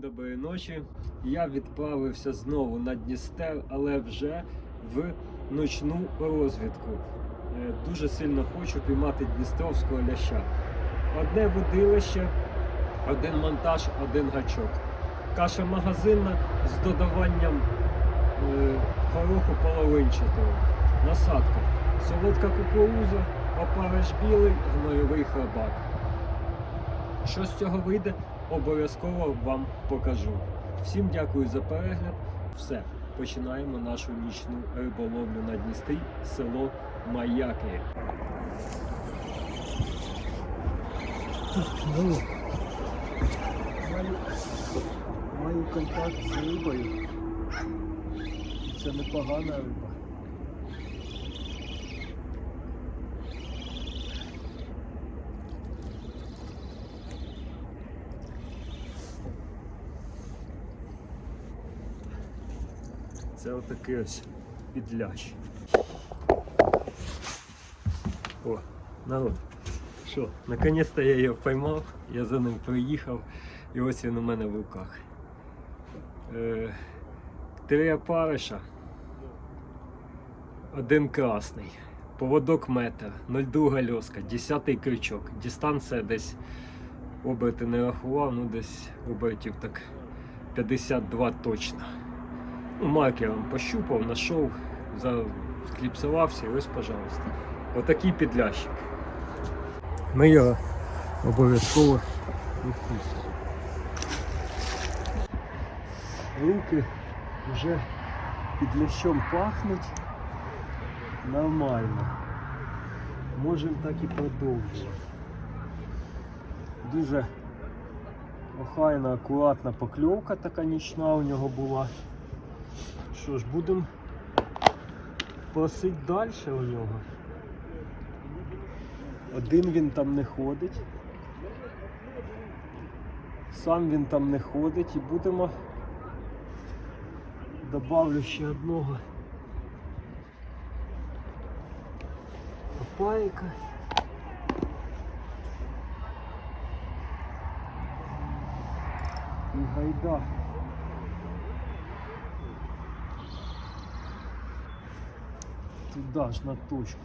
Доброї ночі. Я відправився знову на Дністер, але вже в ночну розвідку. Е, Дуже сильно хочу піймати Дністровського ляща. Одне водилище, один монтаж, один гачок. Каша магазинна з додаванням е, гороху половинчатого. Насадка. Солодка кукуруза, опариш білий, гнойовий храбак. Що з цього вийде, обов'язково вам покажу. Всім дякую за перегляд. Все, починаємо нашу нічну риболовлю на Дністрі, село Маяки. Маю, маю контакт з рибою. Це непогана риба. Це отакий ось підлящ. О, народ. Що, наконець-то я його поймав, я за ним приїхав, і ось він у мене в руках. Е, три опариша, один красний, поводок метр, 0,2 льоска, 10 крючок. Дистанція десь оберти не рахував, ну десь обертів так 52 точно. Ну, пощупав, знайшов, закліпсувався і ось, пожалуйста. Отакий підлящик. Ми його обов'язково відпустимо. Руки вже під лящом пахнуть нормально. Можемо так і продовжувати. Дуже охайна, акуратна покльовка така нічна у нього була. Що ж, будемо просити далі у нього. Один він там не ходить. Сам він там не ходить і будемо. Добавлю ще одного опайка. І гайда. Туда ж на точку.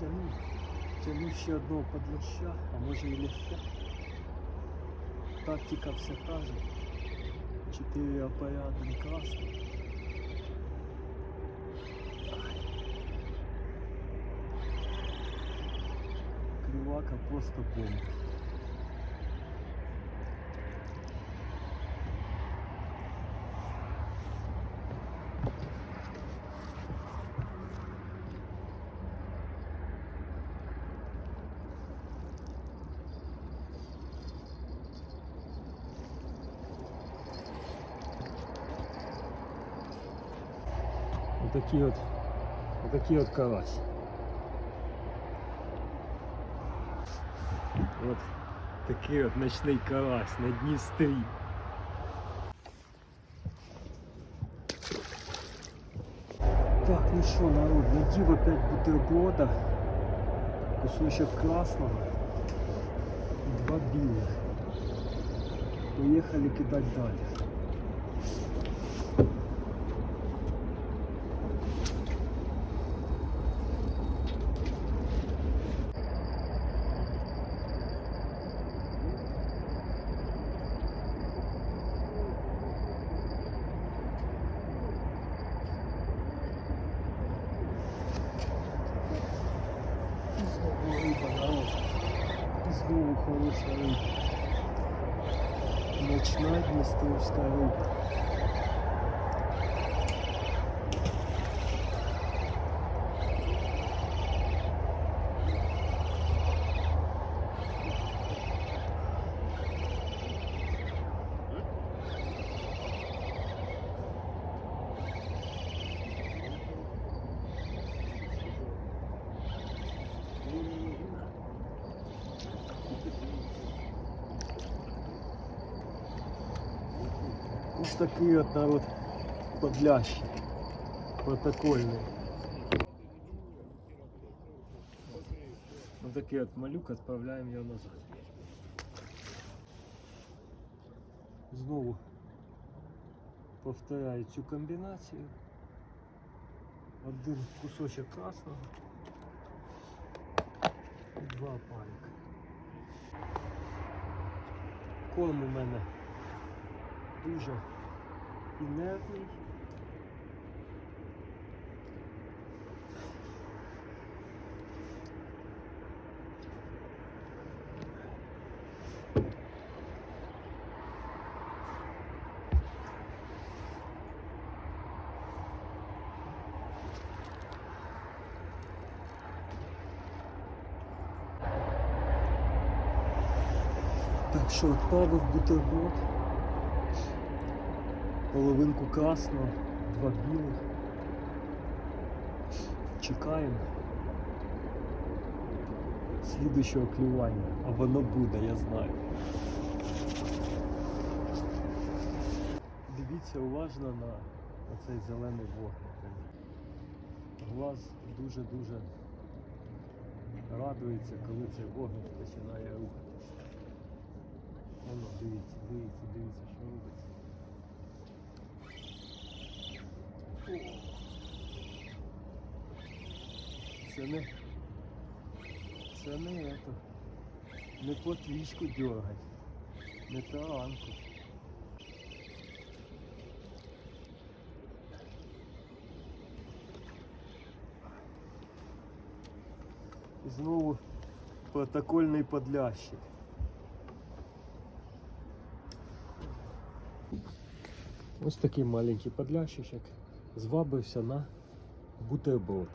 Тяну, тяну ще одного подляща, а може і ляща. Тактика вся та же. Чотири апаря, один красний. Клювака просто бомба. Отакий от, отакий от карась. От такий от ночний карась на Дністрі. Так, ну що, народ, надів опять бутерброда, кусочок красного, і два білих. Поїхали кидати далі. І знову риба, народ. І знову хороша риба. Ночна дністровська риба. Ось такий от народ подлящик. Протокольний. Ось такий от малюк, відправляємо його назад. Знову повторяю цю комбінацію. Один кусочок красного і два опарика. Корм у мене дуже інертний. Так що відправив бутерброд, половинку красного, два білих. Чекаємо слідущого клювання. А воно буде, я знаю. Дивіться уважно на оцей зелений вогник. Глаз дуже-дуже радується, коли цей вогник починає рухатися. Воно, дивіться, дивіться, дивіться, що робиться. Це не. Це не это. Не платвічку дергать. Не таранку. І знову протокольний подлящик. Ось такий маленький подлящичок звабився на бутерброд.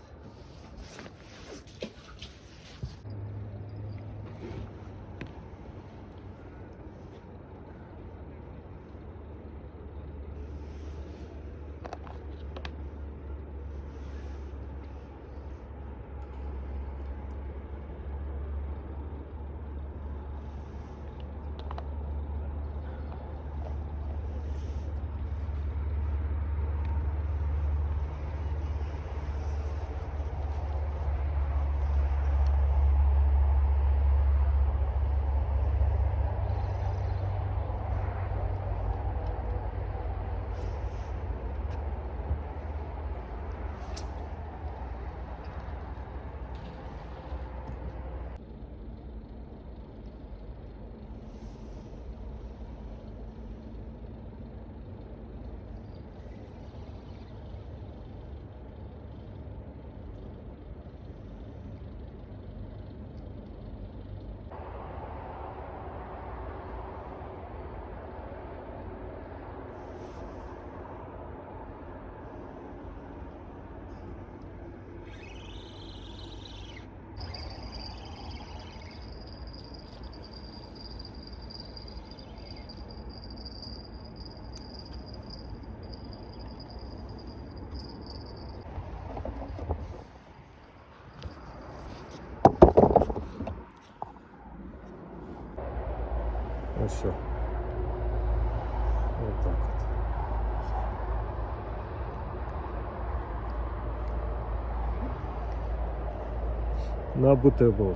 На бутерброд.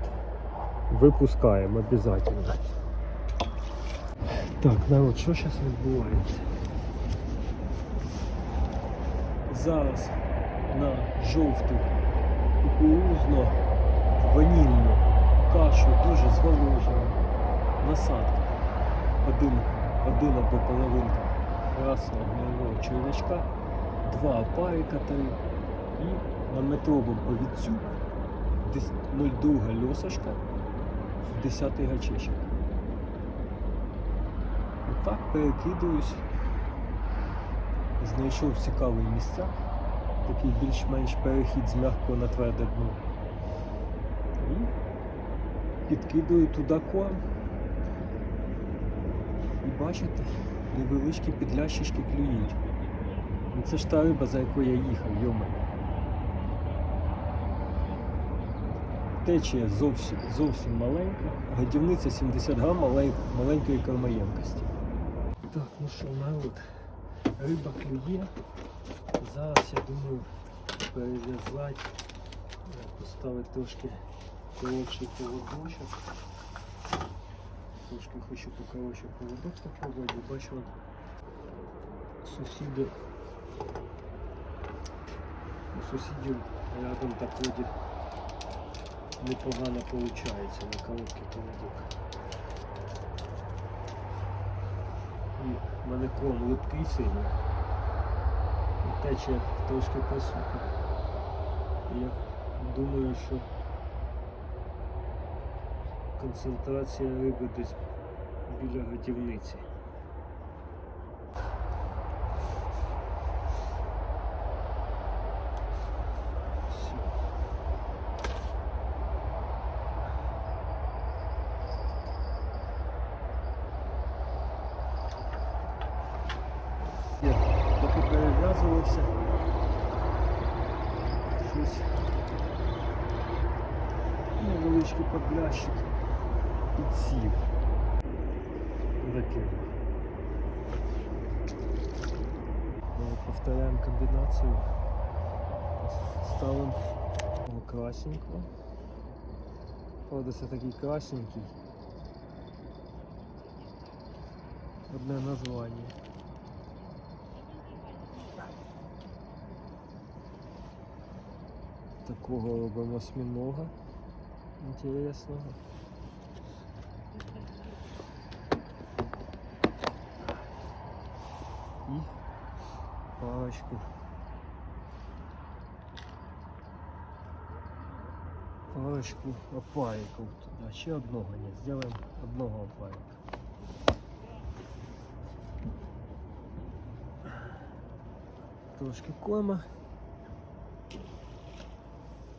Випускаємо обязательно. Так, народ, що зараз відбувається? Зараз на жовту кукурузно ванільну кашу дуже зволожену насадка. Один, один або половинка красного гнилого червячка, два опарика три і на метровому повідцю 0,2 льосочка, 10 гачечок. Отак перекидуюсь. Знайшов цікаві місця, такий більш-менш перехід з м'якого на тверде дно. І підкидую туди корм. І бачите, невеличкі підлящички клюють. Ну це ж та риба, за якою я їхав, йома. Течія зовсім, зовсім маленька, годівниця 70 грам маленької кормоємкості. Так, ну що, народ, риба клює. Зараз я думаю перев'язати, е, поставити трошки коротший поводочок. Трошки хочу покоротше поводок попробувати, бачу сусіди. У сусідів рядом так вроді непогано виходить на короткий поводок. І кром липкий сильно. Тече трошки посуха. Я думаю, що концентрація риби десь біля годівниці. Все. Я поки перев'язувався. Щось невеличкий подлящик підсів. Ми Повторяємо комбінацію. Ставимо. Правда, це такий красненький. Одне названня. Такого робимо осьминога інтересного. І парочку. Парочку опариков туда. Ще одного не сделаем одного опарика. Трошки корма.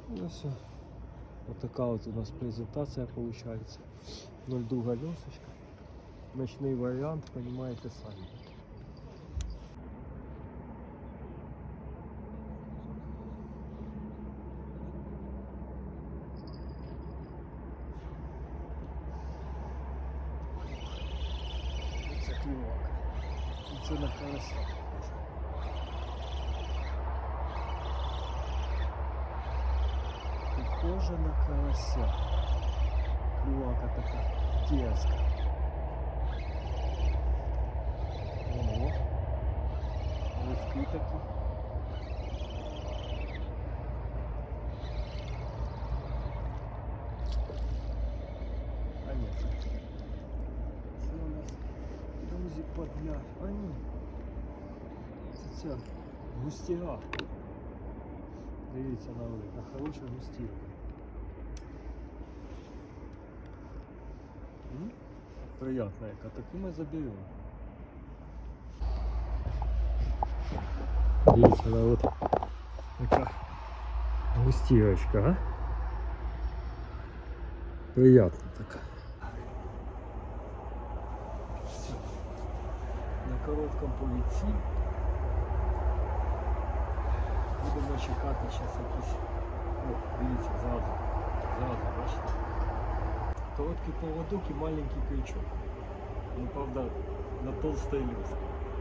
Ну все. Вот такая вот у нас презентация получается. 0,2 лесочка. Ночный вариант, понимаете сами. Це клювак. І це на карася. Похоже на карася. Клювака така дерзка. Ого. Листки такі. А ні, це, це у нас друзі подля. А ні. Це ця густіра. Дивіться на вид, на хороша густірка. М? Приятна яка, таку ми заберемо. Дивіться на от яка густірочка, а? Приятна така. На короткому повідці. Будемо чекати зараз якісь. О, дивіться, зразу. Зразу, бачите? Короткий поводок и маленький крючок. Ну, правда, на толстой леске.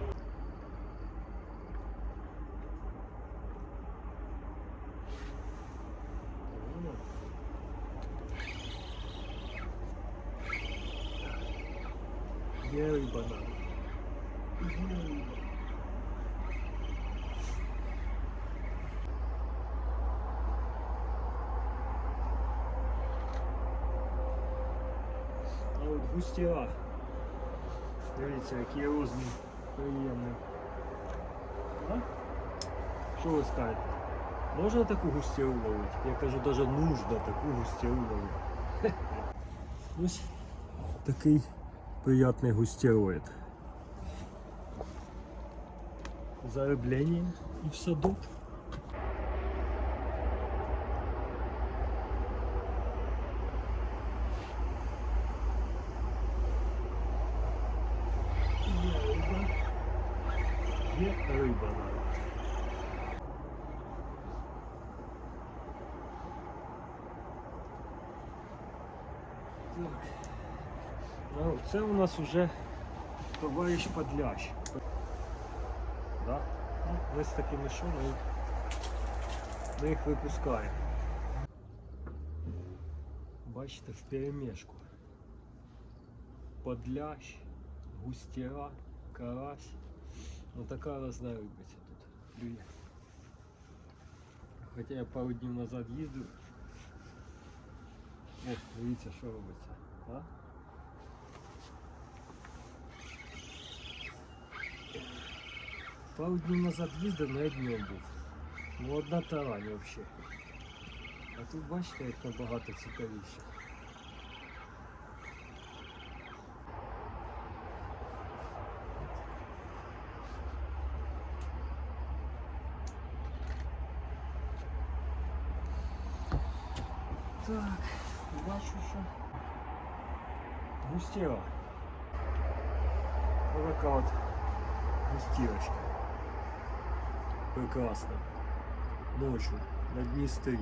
А от густіра. Дивіться, який розмір приємний. А? Що ви скажете? Можна таку густіру ловити? Я кажу, навіть нужно таку густіру ловити. Ось такий приятний густіроїд. Зароблення і в садок. риба навіть. Так. Ну, це у нас вже товариш подлящ. Да? Ну, ось таким ішов і Ми їх випускаємо. Бачите, в перемішку. Подлящ, густіра, карась. Ну така розна рибиця тут клює. Хоча я пару днів назад їздив. О, дивіться, що робиться. А? Пару днів назад їздив, на днем був. Ну одна тарань взагалі. А тут бачите, як набагато цікавіше. Бачу, що густіра. Отака от густірочка. Прекрасна. Ночью на Дністрі.